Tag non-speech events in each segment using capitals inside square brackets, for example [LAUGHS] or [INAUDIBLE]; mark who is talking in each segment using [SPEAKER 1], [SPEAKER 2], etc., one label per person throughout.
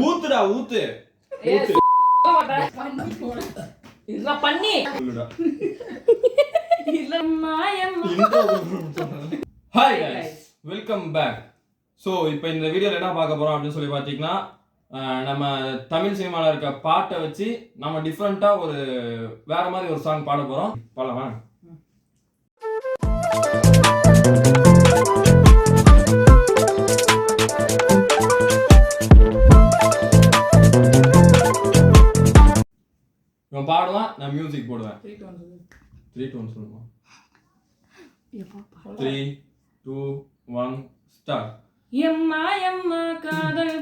[SPEAKER 1] ஊத்துடா ஊத்து.
[SPEAKER 2] மாட்டேன். இதெல்லாம் பண்ணி.
[SPEAKER 1] Hi guys. Welcome back so இப்போ இந்த வீடியோவில் என்ன பார்க்க போகிறோம் அப்படின்னு சொல்லி பார்த்தீங்கன்னா நம்ம தமிழ் சினிமாவில் இருக்க பாட்டை வச்சு நம்ம டிஃப்ரெண்ட்டாக ஒரு வேற மாதிரி ஒரு சாங் பாட போகிறோம் பாடலாமா? போடுவேன். த்ரீ டூ ஒன் சொல்லுமா? த்ரீ டூ ஒன் ஸ்டார்ட்
[SPEAKER 2] எம்மா எம்மா காதல்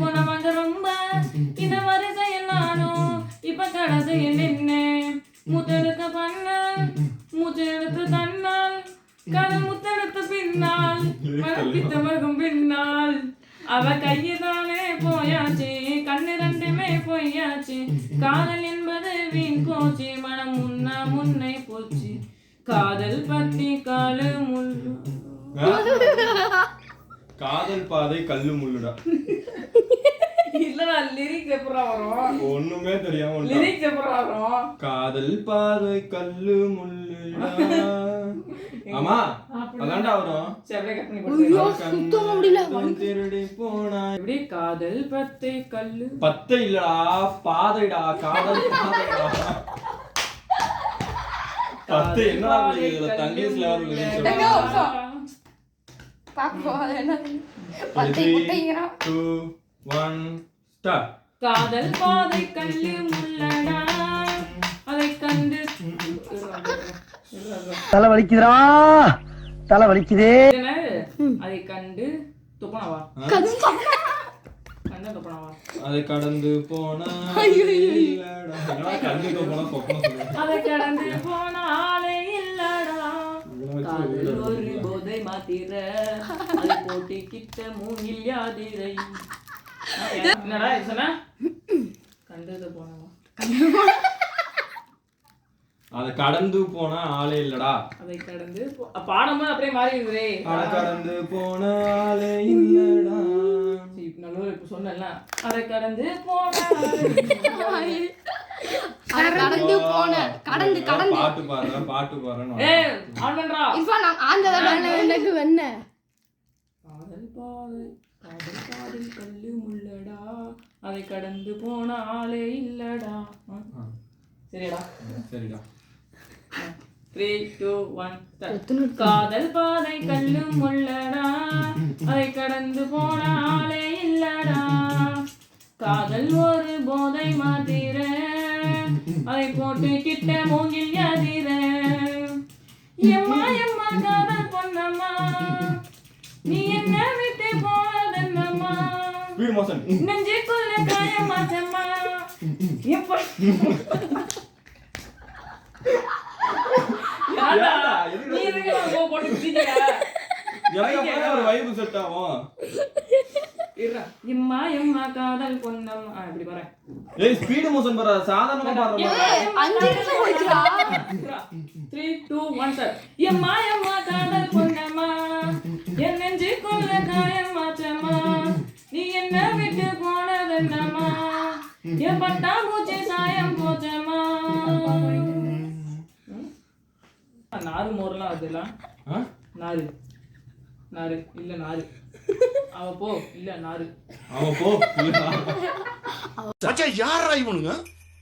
[SPEAKER 2] போனவங்க ரொம்ப. இந்த வரிசையில் நானும் இப்ப கடைசியில் நின்னேன். முத்தெடுத்த பண்ண முத்தெடுத்து தன்னால் கடல் முத்தெடுத்த பின்னால் மனப்பித்த மகம் பின்னால். அவ கையதானே போயாச்சு கண்ணு ரெண்டுமே போயாச்சு. காதல் என்பது வீண் போச்சு மனம் முன்னா முன்னை போச்சு. காதல் பத்தி காலு முள்ளு [LAUGHS]
[SPEAKER 1] காதல் பாதை கல்லு முள்ளுடா.
[SPEAKER 2] இல்லடா லிரிக் எப்பறம் வரும்?
[SPEAKER 1] ஒண்ணுமே தெரியாம வந்துட்டான்.
[SPEAKER 2] லிரிக் எப்பறம் வரும்?
[SPEAKER 1] காதல் பாதை கல்லு முள்ளுடா. ஆமா அதான்டா வரும். திருடி போனா.
[SPEAKER 2] காதல் பத்தை கல்லு?
[SPEAKER 1] பத்து இல்லடா பாதைடா காதல் பாதைடா. பத்து டூ ஒன் ஸ்டார்ட்
[SPEAKER 2] காதல் பாதை கல்லு முள்ளடா. அதை கண்டு
[SPEAKER 3] தலை வலிக்குதுடா. தலை வலிக்குதே?
[SPEAKER 2] அதை கண்டு துப்பனவா?
[SPEAKER 1] அதை கடந்து போனா.
[SPEAKER 2] அதை கடந்து போனாலே காதல் ஒரு போதை மாத்திர அதை போட்டி கிட்ட மூங்கில் யாதிரை என்னடா சொன்ன கண்டது போனவா
[SPEAKER 1] அதை கடந்து போனா ஆளே இல்லடா.
[SPEAKER 2] அதை கடந்து பாடமா அப்படியே மாறிடுதே
[SPEAKER 1] அதை கடந்து போன ஆளே இல்லடா.
[SPEAKER 2] நல்லூர் இப்ப சொன்னல அதை கடந்து போன
[SPEAKER 4] கடந்து போன கடந்து. கடந்து
[SPEAKER 1] பாட்டு பாடுற பாட்டு பாடுறேன்னு
[SPEAKER 2] ஏய் ஆன் பண்றா.
[SPEAKER 4] இப்ப நான் ஆந்தத எனக்கு வெண்ண.
[SPEAKER 2] காதல் பாதை காதல் பாதில் கல்லு முள்ளடா. அதை கடந்து போன ஆளே இல்லடா. சரிடா.
[SPEAKER 1] சரிடா.
[SPEAKER 2] த்ரீ டூ ஒன் காதல் பாதை கல்லு முள்ளடா. அதை கடந்து போன ஆளே இல்லடா. காதல் ஒரு போதை மாதிர அதை போட்டு கிட்ட மூங்கில் யாதிர. எம்மா எம்மா காதல் பொன்னம்மா. நீ என்ன விட்டு
[SPEAKER 1] மோசன்
[SPEAKER 2] நெஞ்சுக்குள்ள எப்ப. யாரா?
[SPEAKER 1] ஏன்டா? எதுக்கு
[SPEAKER 2] நீ போட்டு
[SPEAKER 1] ஒரு வைப்பு செட் ஆகும்.
[SPEAKER 2] இருடா. எம்மா எம்மா காதல் பொன்னம்மா ஆ, இப்படி வரேன்
[SPEAKER 1] ஏய் ஸ்பீடு மோஷன் பாரு சாதாரணமா மாதிரி.
[SPEAKER 4] அஞ்சு நிமிஷம்
[SPEAKER 2] சார் எம்மா எம்மா காதல் பொன்னம்மா? என் நெஞ்சுக்குள்ள காயமாச்சம்மா நீ என்ன விட்டு போனதென்னம்மா என் பட்டாம்பூச்சி சாயம் போச்சம்மா? நாறு மோரெல்லாம் அதுலாம்
[SPEAKER 1] ஆ?
[SPEAKER 2] நாறு. நாறு. இல்ல நாறு. அவ போ. இல்ல நாறு.
[SPEAKER 1] அவன் போ.
[SPEAKER 5] மச்சான் யாரா இவனுங்க?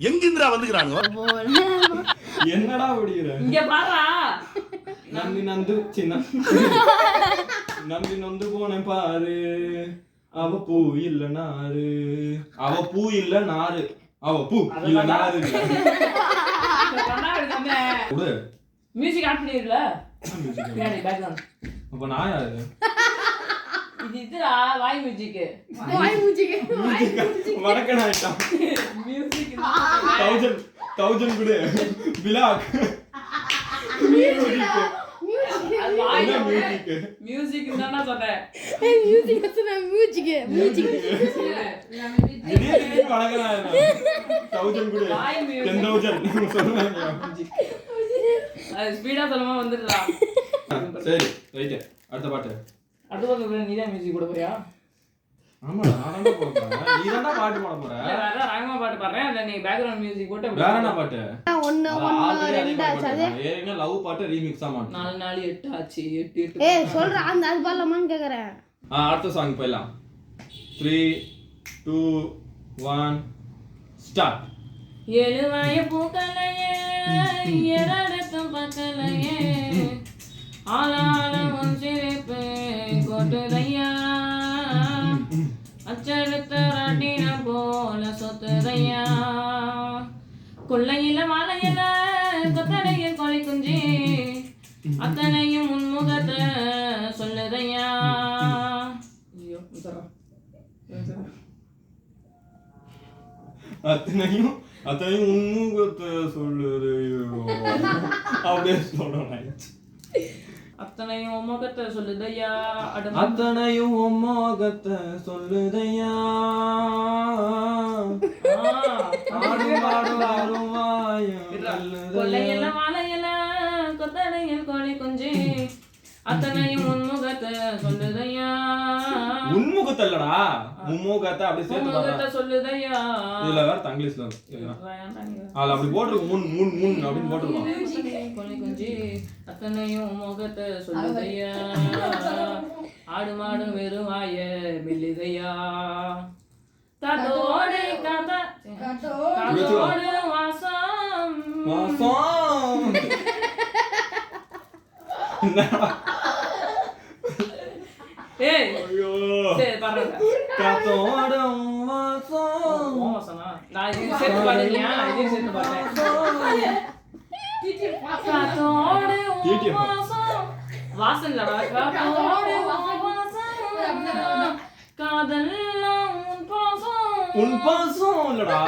[SPEAKER 5] எங்கிந்திரா வந்துக்கிறானுங்க?
[SPEAKER 1] என்னடா பிடிக்கிற
[SPEAKER 2] இங்க பாரா.
[SPEAKER 1] நம்பி நந்து சின்ன. நம்பி நொந்து போனேன் பாரு. அவ பூ இல்ல நாரு அவ பூ இல்ல நாரு அவ பூ இல்ல நாரு
[SPEAKER 2] மியூசிக் ஆட் பேக்ரவுண்ட்
[SPEAKER 1] அப்ப நான் யாரு?
[SPEAKER 2] இது இதுடா வாய் மியூசிக்
[SPEAKER 4] வாய் மூஞ்சிக்கு.
[SPEAKER 1] வடக்கன் ஆயிட்டான்.
[SPEAKER 2] மியூசிக்
[SPEAKER 1] தௌசண்ட் தௌசண்ட் கொடு. பிலாக் மியூசிக் மியூசிக்
[SPEAKER 2] மியூசிக் தானே சொன்னேன்.
[SPEAKER 4] மியூசிக் மியூசிக் மியூசிக்
[SPEAKER 1] திடீர் திடீர்னு வணக்கம் தௌசண்ட் கொடு. டென் தௌசண்ட் சொல்லுவாங்க
[SPEAKER 2] அது ஸ்பீடா சொல்லமா வந்துடுறா
[SPEAKER 1] சரி ரைட்டு அடுத்த பாட்டு.
[SPEAKER 2] அடுத்த பக்கம் நீ தான் மியூசிக் கூட போறியா?
[SPEAKER 1] ஆமாடா நான் தான் போட போறேன் நீ தான் பாட்டு போட போற
[SPEAKER 2] ராகமா பாட்டு பாடுறேன். நீ பேக்ரவுண்ட் மியூசிக் போட்டு
[SPEAKER 1] வேற என்ன பாட்டு?
[SPEAKER 4] ஒண்ணு ரெண்டு ஆச்சு அது?
[SPEAKER 1] பாட்டு லவ் பாட்டு ரீமிக்ஸா மாட்டோம்
[SPEAKER 2] நாலு நாலு எட்டு ஆச்சு எட்டு எட்டு.
[SPEAKER 4] ஏய் அந்த அது பாடலாமான்னு கேக்குறேன்.
[SPEAKER 1] ஆ அடுத்த சாங் போயிடலாம். த்ரீ டூ ஒன் ஸ்டார்ட்
[SPEAKER 2] எழுவாய பக்கலையே [LAUGHS] ஆளாளம் உன் சிரிப்பு கொட்டுதையா. அச்செடுத்த ராட்டின போல சொத்துதையா. கொள்ளையில மாலையில கொத்தனையில் கொலை குஞ்சி. அத்தனையும் உன்முகத்தை சொல்லுதையா. ஐயோ
[SPEAKER 1] அத்தனையும் அத்தனையும் உன்முகத்தை சொல்லுது அப்படியே சொல்லணும்.
[SPEAKER 2] அத்தனையும் முகத்தை சொல்லுதையா
[SPEAKER 1] அத்தனையும் உன்முகத்தை சொல்லுதையா? ஆடும் பாடும் ஆடும் வாயும்
[SPEAKER 2] கொத்தனையில் கோழி குஞ்சு. அத்தனையும் உன்முகத்தை சொல்லுதையா?
[SPEAKER 1] உன்முகத்தை இல்லடா மும்முகத்தை அப்படியே சேர்த்து
[SPEAKER 2] சொல்லுதையா?
[SPEAKER 1] இதுல வேற தங்கிலீஷ்ல. அதுல அப்படி போட்டிருக்கு முன் முன் முன் அப்படின்னு போட்டிருக்கோம்.
[SPEAKER 2] கோழி குஞ்சு அத்தனையும் முகத்தை சொல்லுதையா? ஆடு மாடு வெறுவாய மெல்லுதையா? காத்தோடு காத்தா காத்தோடு. வாசம்.
[SPEAKER 1] வாசம்?
[SPEAKER 2] ஏய்
[SPEAKER 1] ஐயோ.
[SPEAKER 2] சரி
[SPEAKER 1] வாசம்.
[SPEAKER 2] மோசனா நான் இது சேர்த்து பாடுறியா சேர்த்து பாடுறேன் காத்தோடு உன்
[SPEAKER 1] TTF.
[SPEAKER 2] வாசம் வாசம் இல்லடா காத்தோடு உன் வாசம் காதல் உன் பாசம்.
[SPEAKER 1] இல்லடா.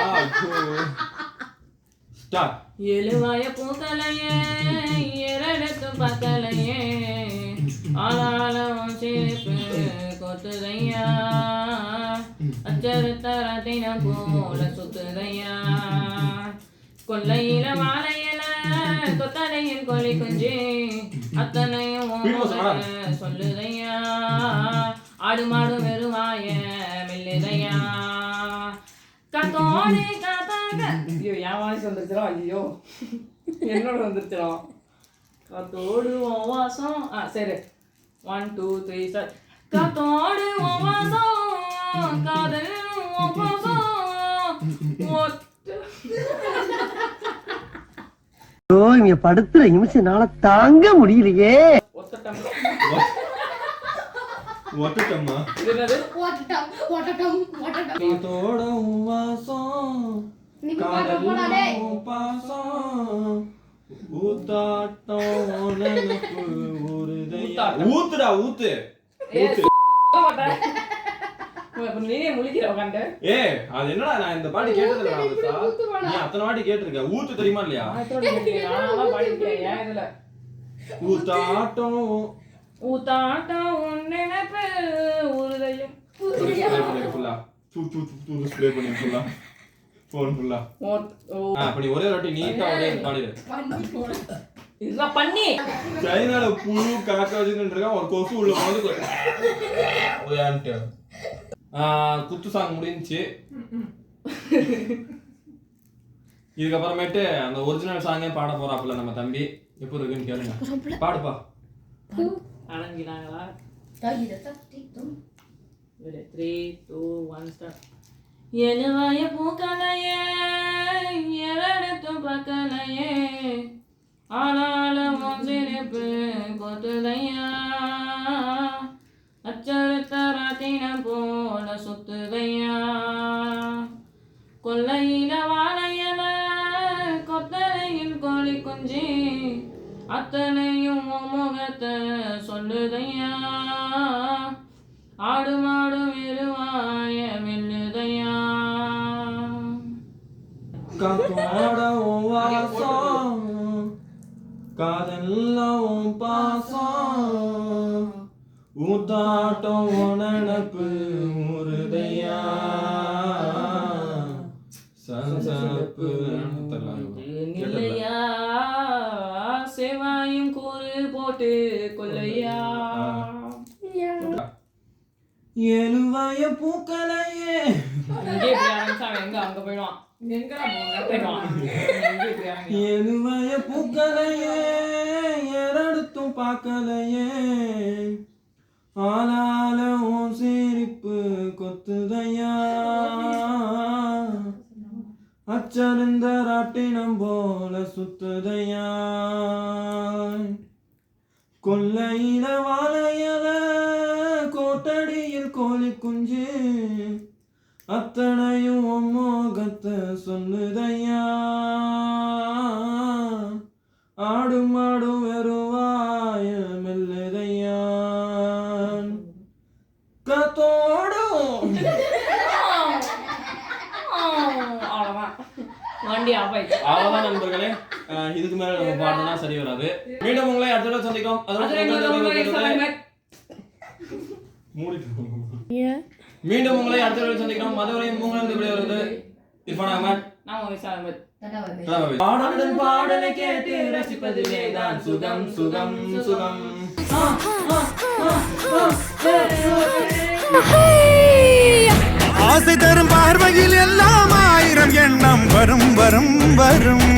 [SPEAKER 1] ஸ்டார்ட்.
[SPEAKER 2] எழுவாய பூக்கலையே இரடத்து பக்கலையே ஆளாளம் சிரிப்பு கொத்துதையா. அச்சருத்த ரத்தினம் போல சுத்துதையா. கொல்லையில மாலையில கொத்தலையில் கொலி குஞ்சு அத்தனையும் சொல்லுதையா? ஆடு மாடு வெறுவாய மெல்லுதையா? காத்தோடு காத்தாக. ஐயோ என் வாய்ஸ் வந்துருச்சுடா. ஐயோ. என்னோட வந்துருச்சுடா. காத்தோடு வாசம். ஆ சரி. ஒன் டூ த்ரீ சார் காத்தோடு வாசம். காதல் உன்
[SPEAKER 3] இங்க படுத்துற நிமிஷம்னால தாங்க முடியலையே.
[SPEAKER 1] ஊத்துடா ஊத்து.
[SPEAKER 2] ஏய், சொல்ல மாட்டேன். இப்ப நீனே முழிக்கிற உட்காந்து
[SPEAKER 1] ஏ அது என்னடா நான் இந்த பாட்டு கேட்டதில்ல அமிர்தா. நீ அத்தனை வாட்டி கேட்டிருக்க ஊத்து தெரியுமா இல்லையா? ஊத்தாட்டம்.
[SPEAKER 2] ஊத்தாட்டம் நினைப்பு உருதையும்
[SPEAKER 1] ஸ்ப்ரே பண்ணி ஃபுல்லா தூ தூ தூ தூ ஸ்ப்ரே பண்ணி ஃபுல்லா ஃபோன் ஃபுல்லா
[SPEAKER 2] ஓ- ஓ,
[SPEAKER 1] ஆ அப்ப நீ ஒரே வாட்டி நீட்டா ஒரே இது பாடிடு
[SPEAKER 2] இதுதான் பண்ணி.
[SPEAKER 1] சைனால புழு காக்க வச்சுட்டு இருக்கான் ஒரு கொசு உள்ள போது [LAUGHS] குத்து சாங் முடிஞ்சுச்சு. இதுக்கப்புறமேட்டு அந்த ஒரிஜினல் சாங்கே பாட போறாப்புல நம்ம தம்பி. எப்போ இருக்குன்னு கேளுங்க. பாடுப்பா.
[SPEAKER 2] அடங்கினாங்களா? த்ரீ டூ ஒன் ஸ்டார்ட் எழுவாய பூக்கலையே எரடத்தும் பக்கலையே ஆனாலும் சிரிப்பு கொத்துதையா அச்சழுத்த ராட்டினம் போல சுத்துதையா கொல்லையில வாழையல கொத்தலையில் கோழி குஞ்சி அத்தனையும் முகத்தை சொல்லுதையா. ஆடு மாடு வெறுவாய மெல்லுதையா
[SPEAKER 1] காத்தோட காதெல்லாம் பாசம். ஊத்தாட்டம் உன் நினப்பு முருதையா சசப்பு
[SPEAKER 2] நிலையா செவாயும் கூறு போட்டு கொல்லையா?
[SPEAKER 1] எழுவாய பூக்களையே.
[SPEAKER 2] இங்கே இப்படி ஆரம்பிச்சா அவன் எங்க? அங்க போயிடுவான். எங்க.
[SPEAKER 1] எழுவாய பூக்களையே எரடுத்தும் பார்க்கலையே ஆளால உன் சிரிப்பு கொத்துதையா? அச்சருந்த ராட்டினம் போல சுத்துதையா? கொல்லையில வாழையல கோட்டடியில் கோழி குஞ்சு. அத்தனையும் மோகத்தை சொல்லுதையா? ஆடும் ஆடும் வெறுவாய மெல்லுதையா? கத்தோடும்
[SPEAKER 2] அவ்வளவுதான். வண்டி ஆஃப் ஆயிடுச்சு.
[SPEAKER 1] அவ்வளவுதான் நண்பர்களே. அஹ் இதுக்கு மேல நம்ம பாடணும்னா சரி வராது. மீண்டும் உங்களை அடுத்த தடவை சந்திக்கும். அதோட
[SPEAKER 2] அது எங்களுக்கு ரொம்ப excitement.
[SPEAKER 1] மூடிட்டு மீண்டும் உங்களை அடுத்த தடவை சந்திக்கிறோம். அதுவரை உங்களிடம் இப்படி வருது இர்ஃபான் அகமத். பாடலுடன் பாடலை கேட்டு ரசிப்பதிலே தான் சுகம் சுகம் சுகம்.
[SPEAKER 6] ஆசை தரும் பார்வையில் எல்லாம் ஆயிரம் எண்ணம் வரும் வரும் வரும்.